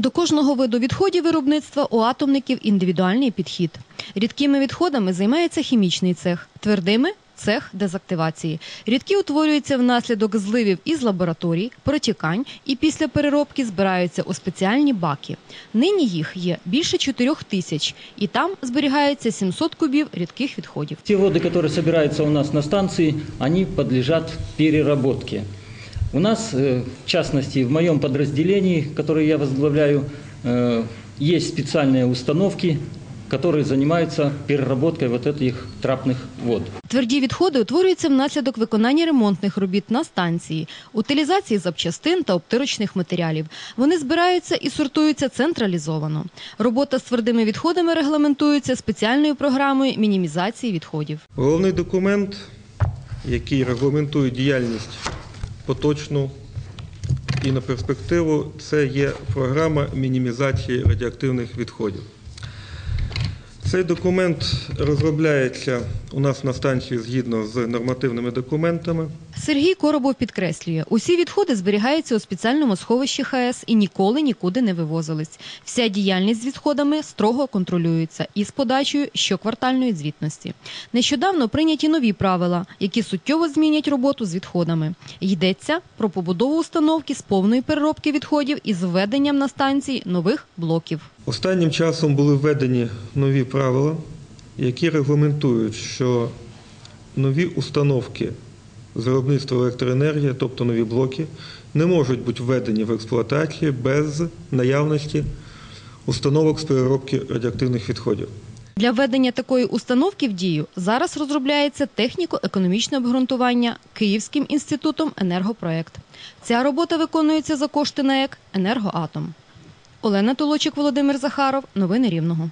До кожного виду відходів виробництва у атомників індивідуальний підхід. Рідкими відходами займається хімічний цех, твердими цех дезактивації. Рідкі утворюються внаслідок зливів із лабораторій, протікань і після переробки збираються у спеціальні баки. Нині їх є більше 4 тисяч, і там зберігається 700 кубів рідких відходів. Те воды, которые собираются у нас на станции, они подлежат переработке. У нас, э, в частности, в моем подразделении, которое я возглавляю, э, есть специальные установки, которые занимаются переработкой вот этих трапных вод. Тверді відходи утворюються внаслідок виконання ремонтних робіт на станції, утилізації запчастин та обтирочних матеріалів. Вони збираються і сортуються централізовано. Робота з твердими відходами регламентується спеціальною програмою мінімізації відходів. Головний документ, який регламентує діяльність поточну і на перспективу, це є програма мінімізації радіоактивних відходів. Цей документ розробляється у нас на станції згідно з нормативними документами. Сергій Коробов підкреслює, усі відходи зберігаються у спеціальному сховищі ХС і ніколи нікуди не вивозились. Вся діяльність з відходами строго контролюється із подачею щоквартальної звітності. Нещодавно прийняті нові правила, які суттєво змінять роботу з відходами. Йдеться про побудову установки з повної переробки відходів із введенням на станції нових блоків. Останнім часом були введені нові правила, які регламентують, що нові установки з виробництва електроенергії, тобто нові блоки, не можуть бути введені в експлуатацію без наявності установок з переробки радіоактивних відходів. Для введення такої установки в дію зараз розробляється техніко-економічне обґрунтування Київським інститутом енергопроект. Ця робота виконується за кошти НАЕК «Енергоатом». Олена Толочик, Володимир Захаров. Новини Рівного.